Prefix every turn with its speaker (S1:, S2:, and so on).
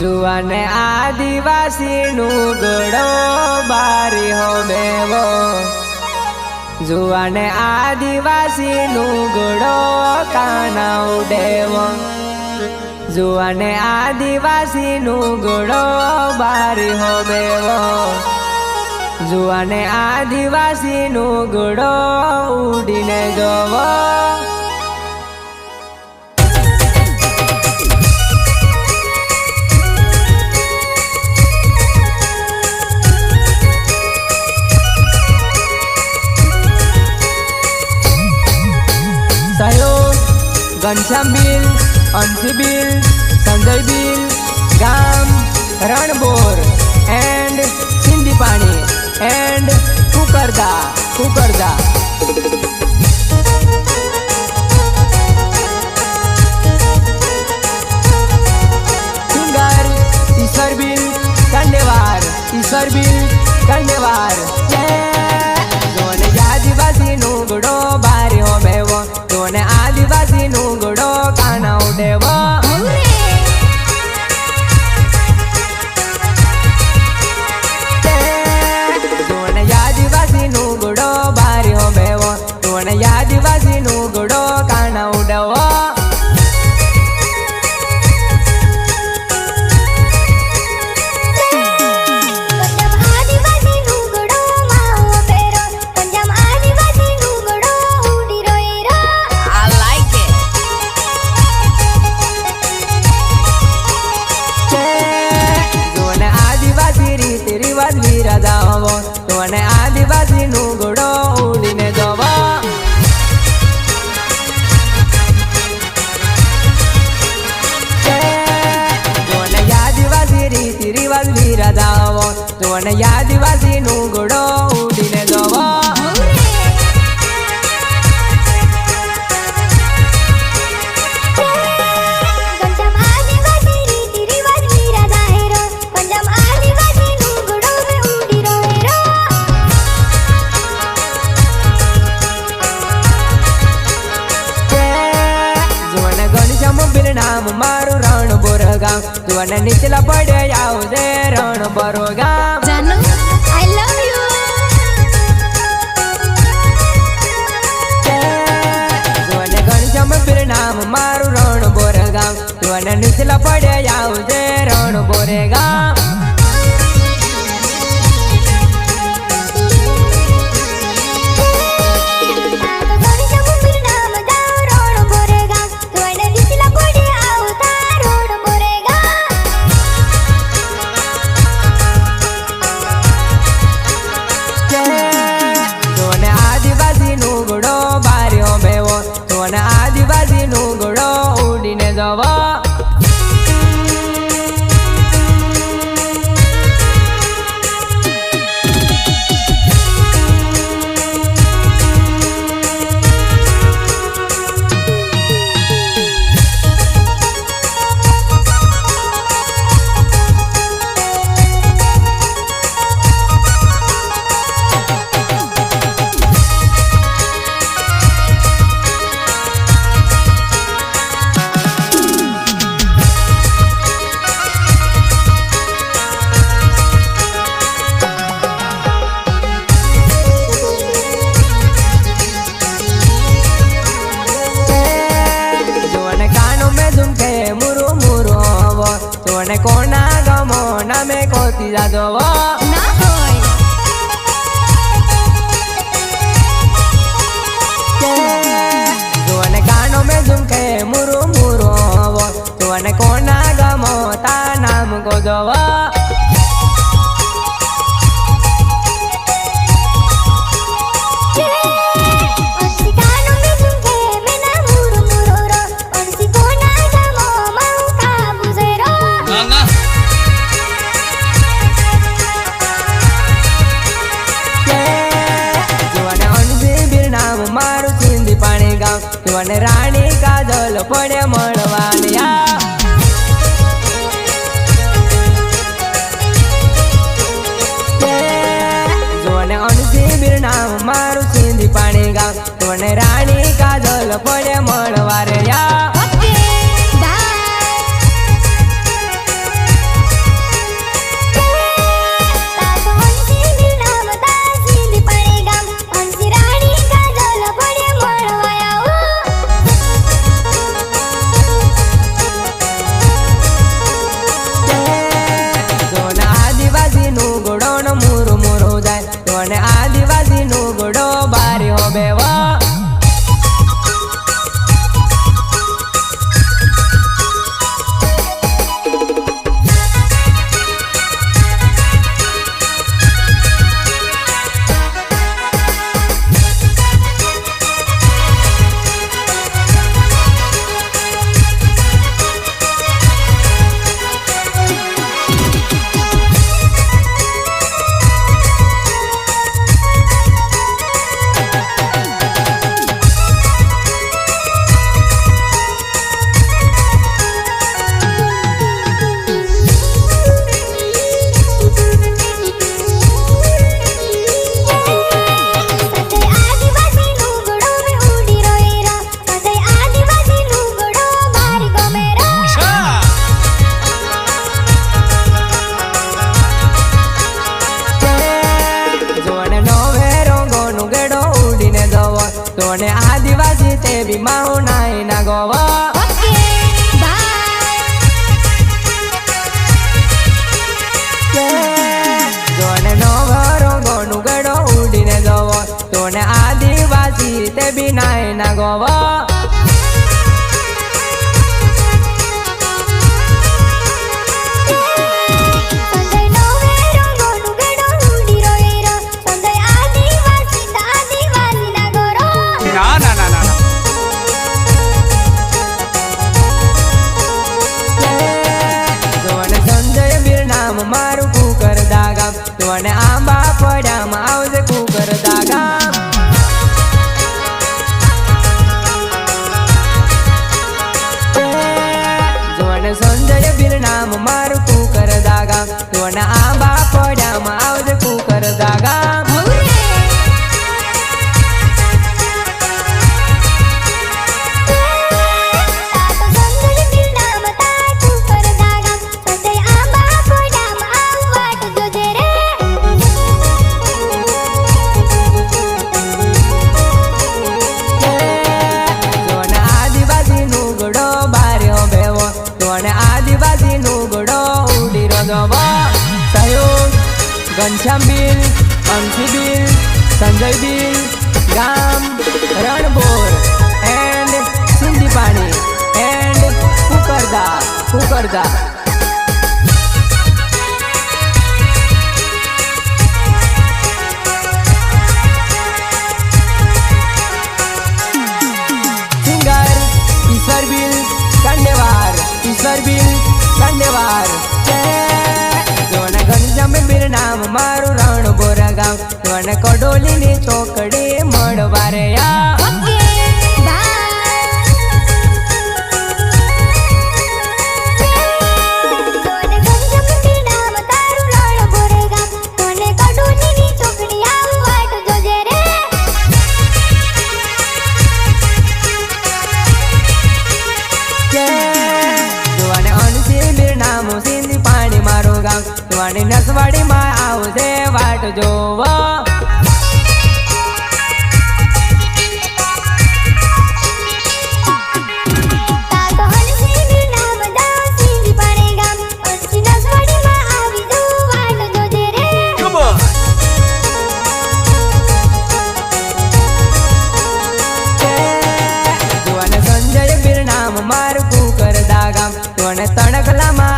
S1: જુવાને આદિવાસીનું ગળો બારી હો બેવો જુવાને આદિવાસીનું ગળો કાના ઉડેવો. જુવાને આદિવાસીનું ગળો બારી હો બેવો જુવાને આદિવાસીનું ગળો ઉડીને જોવો. ઘનશ્યામ બિલ અંશી બિલ, સંજય બિલ, ગામ, Ranbor, and Sindhi Pani, and Kukarda Kukarda. Singer Ishwar Bhil, Kandevar Ishwar Bhil આદિવાસી નું ગુડો કાના ઉડેવો જોને આદિવાસી નું ઘોડો ઉડીને જવા. આદિવાસી રીતિ રિવાજ વિરાજાવો જોને આદિવાસી નું નામ મારું રણ બોર ગામ જોને નીચલા પડે આવજે રણ બોરો ગામ
S2: જાનુ
S3: આઈ લવ યુ
S1: જોને ઘનશ્યામ બિલ નામ મારું રણ બોર ગામ જોને નીચલા પડે આવજે રણ બોરે
S3: નામે
S1: કોતી જાદવો
S2: ના હોય
S1: જોને કાનો મે ઝુમકે મુરુ મુરુ જોને કોના ગમો તા નામ ગોજવો રાણી કાજલ પડે મળવાનિયા જોને અનસી બીર નામ મારું સિંધી પાણી ગામ જોને રાણી કાજલ પડે મળવા રે યા અને આદિવાસી તે બી માઉ નાઈ ના ગોવા. ઉડીને જવો. તોને આદિવાસી તે બી નાય ના ગોવા. મને આંબા પડ્યા માવજ કુકર દાગા. જોને સંજય બિર નામ મારું કુકર દાગા. જોને આંબા પડ્યા માવ ઘનશ્યામ બિલ અંકી બિલ સંજય બિલ રામ રણબોર એન્ડ સિંધી પાણી એન્ડ કુકરદા કુકરદા. જીવન કડોલીને ચોકડે મળવા રહ્યા. પાણી મારું ગામ. વાણી નસવાડી માં આવશે વાટ જોવા. મારું કુકર દાગામ પણ તણગલામાં